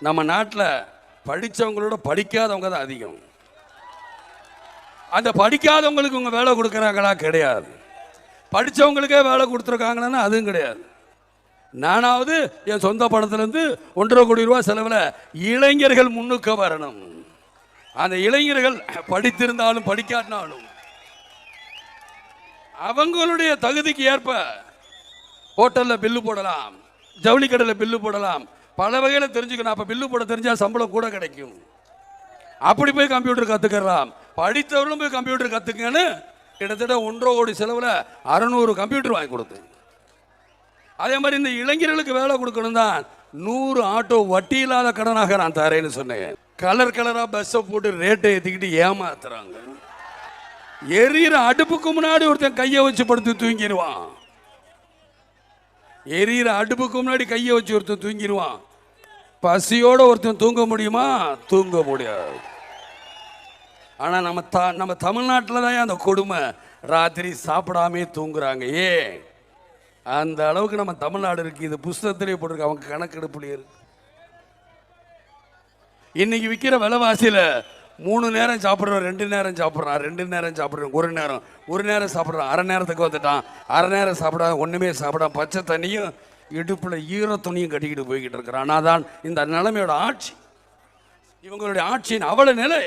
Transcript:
நம்ம நாட்டில் படித்தவங்களோட படிக்காதவங்க தான் அதிகம். அந்த படிக்காதவங்களுக்கு இவங்க வேலை கொடுக்குறாங்களா கிடையாது. படித்தவங்களுக்கே வேலை கொடுத்துருக்காங்கன்னா அதுவும் கிடையாது. நானாவது என் சொந்த பணத்துலேருந்து ஒன்றரை கோடி ரூபா செலவில் இளைஞர்கள் முன்னுக்கு வரணும். அந்த இளைஞர்கள் படித்திருந்தாலும் படிக்காட்டினாலும் அவங்களுடைய தகுதிக்கு ஏற்ப ஹோட்டலில் பில்லு போடலாம் ஜவுளி கடையில் பில்லு போடலாம் பல வகையில் தெரிஞ்சுக்கணும். அப்போ பில்லு போட தெரிஞ்சால் சம்பளம் கூட கிடைக்கும். அப்படி போய் கம்ப்யூட்டர் கற்றுக்கலாம் படித்தவர்களும் போய் கம்ப்யூட்டர் கற்றுக்கன்னு கிட்டத்தட்ட ஒன்றரை கோடி செலவில் அறநூறு கம்ப்யூட்டர் வாங்கி கொடுத்து. அதே மாதிரி இந்த இளைஞர்களுக்கு வேலை கொடுக்கணும் தான் நூறு ஆட்டோ வட்டி இல்லாத கடனாக நான் தரேன்னு சொன்னேன். கலர் கலராக பஸ்ஸை போட்டு ரேட்டை ஏற்றிக்கிட்டு ஏமாத்துறாங்க. எரியிற அடுப்புக்கு முன்னாடி ஒருத்தன் கையை வச்சு படுத்து தூங்கிடுவான். எரியிற அடுப்புக்கு முன்னாடி கையை வச்சு ஒருத்தன் தூங்கிடுவான். பசியோட ஒருத்தன் தூங்க முடியுமா? தூங்க முடியாது. ஆனால் நம்ம த நம்ம தமிழ்நாட்டில் தான் அந்த கொடுமை? ராத்திரி சாப்பிடாமே தூங்குறாங்க. ஏன்? அந்த அளவுக்கு நம்ம தமிழ்நாடு இருக்கு. இது புஸ்தகத்திலே போட்டிருக்கு. அவங்க கணக்கெடுப்புலேயே இருக்கு இன்னைக்கு விற்கிற விலைவாசியில் மூணு நேரம் சாப்பிட்றோம் ரெண்டு நேரம் சாப்பிட்றான் ரெண்டு நேரம் சாப்பிட்றோம் ஒரு நேரம். ஒரு நேரம் சாப்பிட்றான் அரை நேரத்துக்கு வந்துட்டான். அரை நேரம் சாப்பிடாத ஒன்றுமே சாப்பிடாம பச்சை தண்ணியும் இடுப்பில் ஈர துணியும் கட்டிக்கிட்டு போய்கிட்டு இருக்கிறான். ஆனால் தான் இந்த நிலைமையோட ஆட்சி இவங்களுடைய ஆட்சியின் அவல நிலை